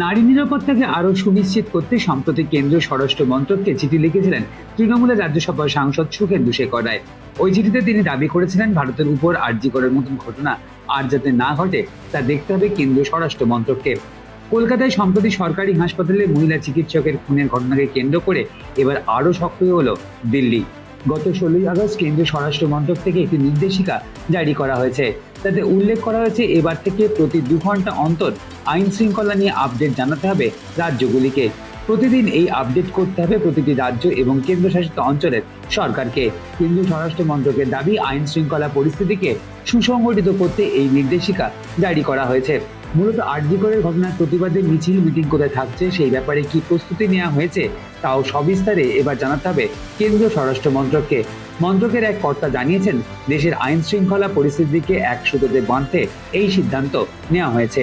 নারী নিরাপত্তাকে আরও সুনিশ্চিত করতে সম্প্রতি কেন্দ্রীয় স্বরাষ্ট্র মন্ত্রককে চিঠি লিখেছিলেন তৃণমূলের রাজ্যসভার সাংসদ সুখেন্দু শেখর রায়। ওই চিঠিতে তিনি দাবি করেছিলেন, ভারতের উপর আর্জি করার মতন ঘটনা আর যাতে না ঘটে, তা দেখতে হবে কেন্দ্রীয় স্বরাষ্ট্র মন্ত্রককে। কলকাতায় সম্প্রতি সরকারি হাসপাতালে মহিলা চিকিৎসকের খুনের ঘটনাকে কেন্দ্র করে এবার আরও সক্রিয় হল দিল্লি। গত ষোলোই আগস্ট কেন্দ্রীয় স্বরাষ্ট্র মন্ত্রক থেকে একটি নির্দেশিকা জারি করা হয়েছে। তাতে উল্লেখ করা হয়েছে, এবার থেকে প্রতি দু ঘণ্টা অন্তর আইন শৃঙ্খলা নিয়ে আপডেট জানাতে হবে রাজ্যগুলিকে। প্রতিদিন এই আপডেট করতে হবে প্রতিটি রাজ্য এবং কেন্দ্রশাসিত অঞ্চলের সরকারকে। কেন্দ্রীয় স্বরাষ্ট্র মন্ত্রকের দাবি, আইন শৃঙ্খলা পরিস্থিতিকে সুসংগঠিত করতে এই নির্দেশিকা জারি করা হয়েছে। মূলত আরজিকরের ঘটনার প্রতিবাদে মিছিল, মিটিং কোথায় থাকছে, সেই ব্যাপারে কি প্রস্তুতি নেওয়া হয়েছে, তাও সবিস্তারে এবার জানাতে হবে কেন্দ্রীয় স্বরাষ্ট্র মন্ত্রককে। মন্ত্রকের এক কর্তা জানিয়েছেন, দেশের আইন শৃঙ্খলা পরিস্থিতিকে এক সুতোতে বাঁধতে এই সিদ্ধান্ত নেওয়া হয়েছে।